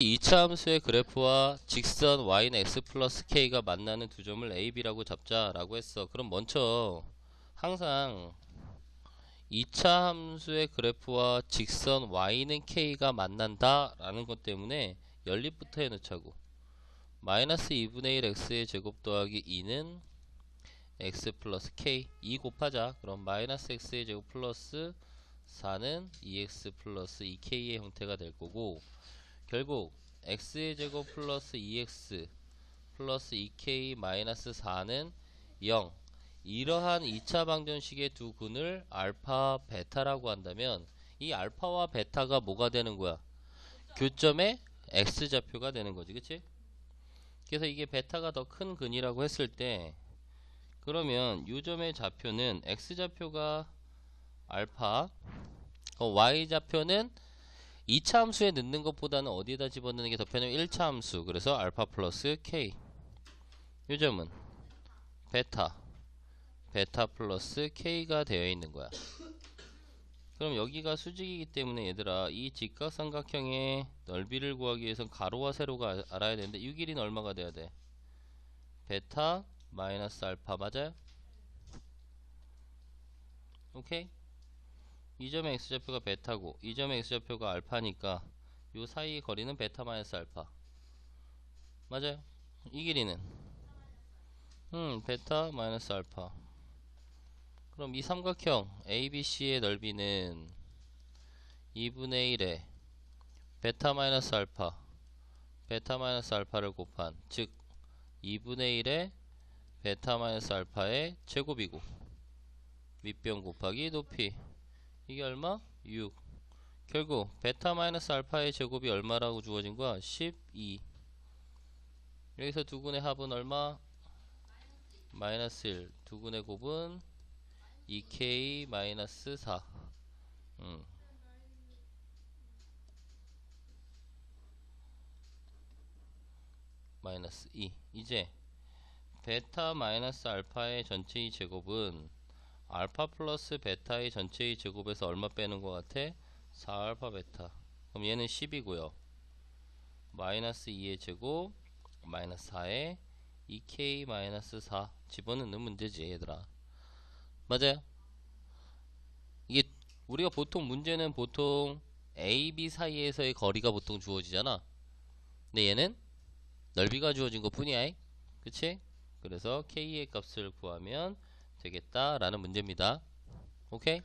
2차 함수의 그래프와 직선 y는 x 플러스 k가 만나는 두 점을 a, b라고 잡자 라고 했어. 그럼 먼저 항상 2차 함수의 그래프와 직선 y는 k가 만난다 라는 것 때문에 연립부터 해놓자고. 마이너스 2분의 1 x의 제곱 더하기 2는 x 플러스 k. 2 곱하자. 그럼 마이너스 x의 제곱 플러스 4는 2x 플러스 2k의 형태가 될 거고 결국 x의 제곱 플러스 2x 플러스 2k 마이너스 4는 0 이러한 2차 방정식의 두 근을 알파 베타라고 한다면 이 알파와 베타가 뭐가 되는 거야? 교점의 x좌표가 되는 거지 그치? 그래서 이게 베타가 더 큰 근이라고 했을 때 그러면 요점의 좌표는 x좌표가 알파 어, y좌표는 2차 함수에 넣는 것보다는 어디에다 집어넣는 게 더 편해요? 1차 함수. 그래서 알파 플러스 k. 요점은 베타. 베타 플러스 k가 되어 있는 거야. 그럼 여기가 수직이기 때문에 얘들아 이 직각삼각형의 넓이를 구하기 위해선 가로와 세로가 알아야 되는데 이 길이는 얼마가 돼야 돼? 베타 마이너스 알파 맞아요? 오케이? 이 점의 x좌표가 베타고 이 점의 x좌표가 알파니까 요 사이의 거리는 베타 마이너스 알파. 맞아요? 이 길이는? 음 베타 마이너스 알파. 그럼 이 삼각형 ABC의 넓이는 2분의 1에 베타 마이너스 알파 베타 마이너스 알파를 곱한 즉 2분의 1에 베타 마이너스 알파의 제곱이고 밑변 곱하기 높이 이게 얼마? 6 결국 베타 마이너스 알파의 제곱이 얼마라고 주어진 거야? 12 여기서 두근의 합은 얼마? 마이너스 1 두근의 곱은 2k 마이너스 4 음. 마이너스 2 이제 베타 마이너스 알파의 전체의 제곱은 알파 플러스 베타의 전체의 제곱에서 얼마 빼는 것 같아? 4알파 베타. 그럼 얘는 10이고요. 마이너스 2의 제곱 마이너스 4에 2k 마이너스 4 집어넣는 문제지 얘들아. 맞아요? 이게 우리가 보통 문제는 보통 A, B 사이에서의 거리가 보통 주어지잖아. 근데 얘는 넓이가 주어진 것 뿐이야. 그치? 그래서 K의 값을 구하면 되겠다라는 문제입니다. 오케이?